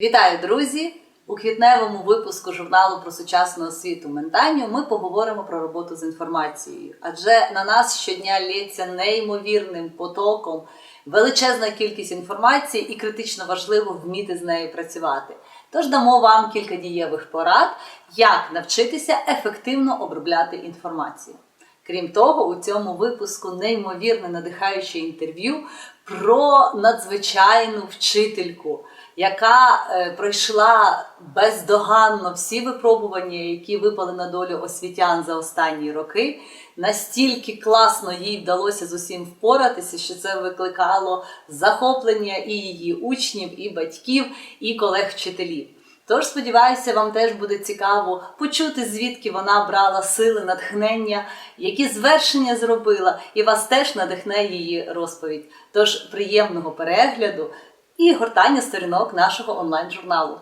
Вітаю, друзі! У квітневому випуску журналу про сучасну освіту Ментанію ми поговоримо про роботу з інформацією. Адже на нас щодня лється неймовірним потоком величезна кількість інформації і критично важливо вміти з нею працювати. Тож дамо вам кілька дієвих порад, як навчитися ефективно обробляти інформацію. Крім того, у цьому випуску неймовірне надихаюче інтерв'ю про надзвичайну вчительку, яка е, пройшла бездоганно всі випробування, які випали на долю освітян за останні роки. Настільки класно їй вдалося з усім впоратися, що це викликало захоплення і її учнів, і батьків, і колег-вчителів. Тож сподіваюся, вам теж буде цікаво почути, звідки вона брала сили, натхнення, які звершення зробила, і вас теж надихне її розповідь. Тож приємного перегляду і гортання сторінок нашого онлайн-журналу.